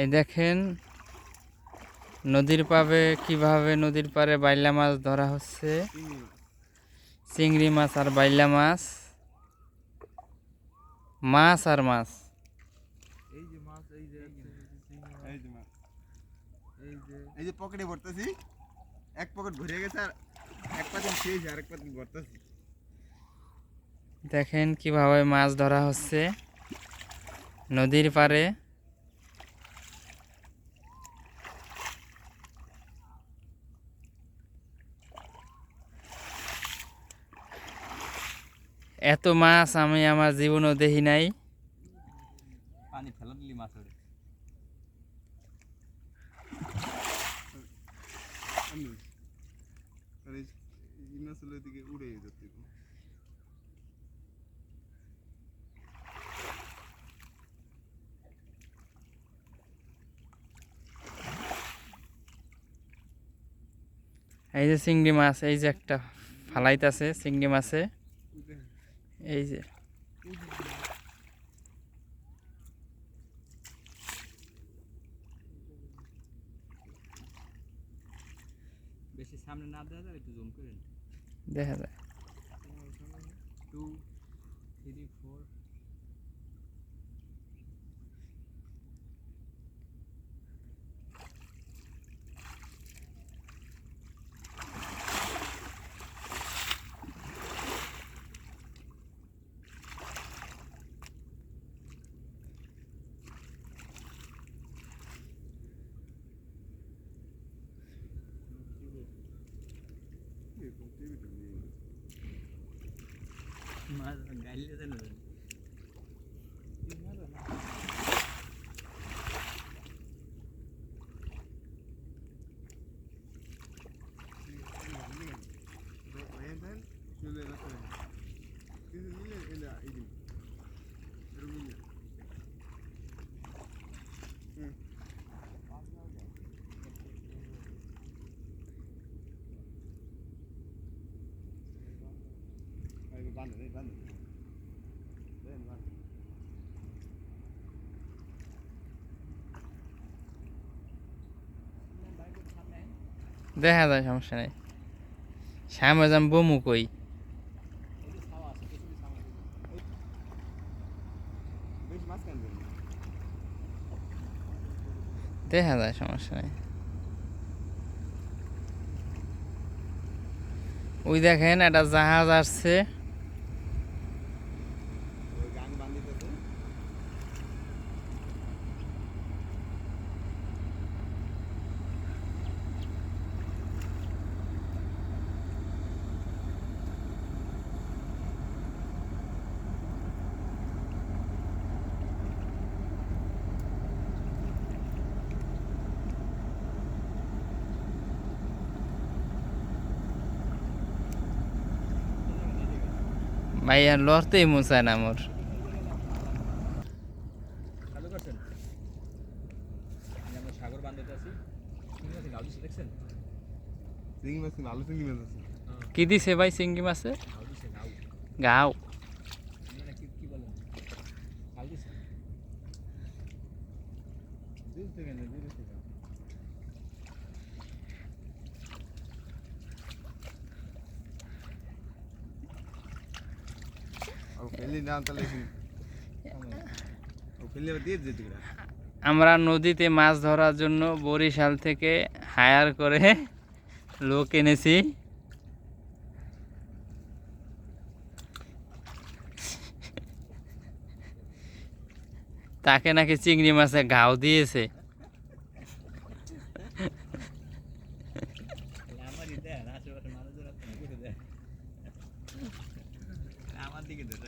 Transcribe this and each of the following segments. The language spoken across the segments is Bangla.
এই দেখেন নদীর পাবে কীভাবে নদীর পাড়ে বাইলা মাছ ধরা হচ্ছে। চিংড়ি মাছ। আর বাইলা মাছ। মাছ আর মাছ। এই যে মাছ এই যে এই যে মাছ। এই যে এই যে। পকেটে ভরতেছি এক পকেট ভরে গেছে আর এক পাতিল শেষ আর এক পাতিল ভরতেছি। দেখেন কীভাবে মাছ ধরা হচ্ছে। নদীর পাড়ে এত মাছ আমি আমার জীবনও দেখি নাই। পানি ফেলা দিলি মাছ উড়ে এই যে চিংড়ি মাছ এই যে একটা ফালাইতাছে চিংড়ি মাছে। এই যে। বেশি সামনে না একটু জুম দেখা যায়। Ne öyle. Şöyle yapalım. Sizin yine ele elim. দেখা যায় সমস্যা নেই। শ্যামে যাম বমু কই? দেখা যায় সমস্যা নেই। ওই দেখেন একটা জাহাজ আসছে। ভাই আর লড়তেই না মোর চালু করছেন? আমরা সাগর বান্ধতে আছি। ঠিক আছে। গাউ। দিছে দেখছেন চিংড়ি মাছ কিন্তু আলু চিংড়ি মাছ আছে কি দিছে ভাই চিংড়ি মাছে গাউ দিছে গাউ গাও আপনারা কি কি বলেন গাউ দিছে দূর থেকে না দূর থেকে ও ফেলি না তাহলে ও ফেলি আবার দিয়ে যেতে গেলে আমরা নদীতে মাছ ধরার জন্য বরিশাল থেকে হায়ার করে লোক এনেছি। তাকে নাকি চিংড়ি মাছে ঘাও দিয়েছে।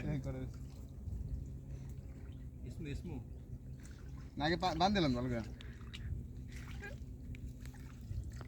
দেন ইসমু ইসমু। নাকি বাঁধ দিলাম ভালো করে